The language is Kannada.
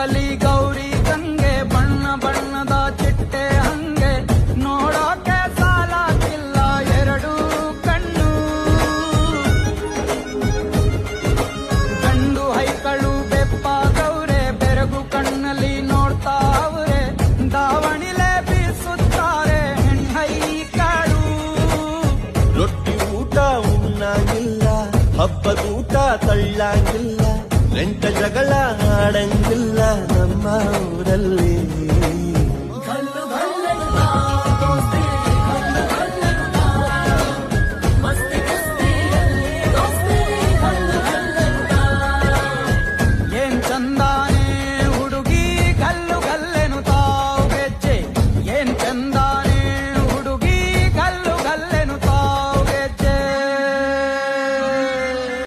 ರೂಪಲಿ ಗೌರಿ ಗಂಗೆ, ಬಣ್ಣ ಬಣ್ಣದ ಚಿಟ್ಟೆ ಹಂಗೆ. ನೋಡೋಕೆ ಸಾಲಾಗಿಲ್ಲ ಎರಡು ಕಣ್ಣು. ಗಂಡು ಹೈಕಳು ಗೌರೆ, ಬೆರಗು ಕಣ್ಣಲ್ಲಿ ನೋಡ್ತಾ ಅವ್ರೆ. ದಾವಣಿಲೆ ಬೀಸುತ್ತಾರೆ ಹೆಣ್ಣೈಕಳು ರೊಟ್ಟಿ ಊಟ ಉಣ್ಣಾಗಿಲ್ಲ ಹಬ್ಬದ ಊಟ ತಳ್ಳಾಗಿಲ್ಲ. ಜಗಳ ಆಡಂಗಿಲ್ಲ ನಮ್ಮ ಊರಲ್ಲ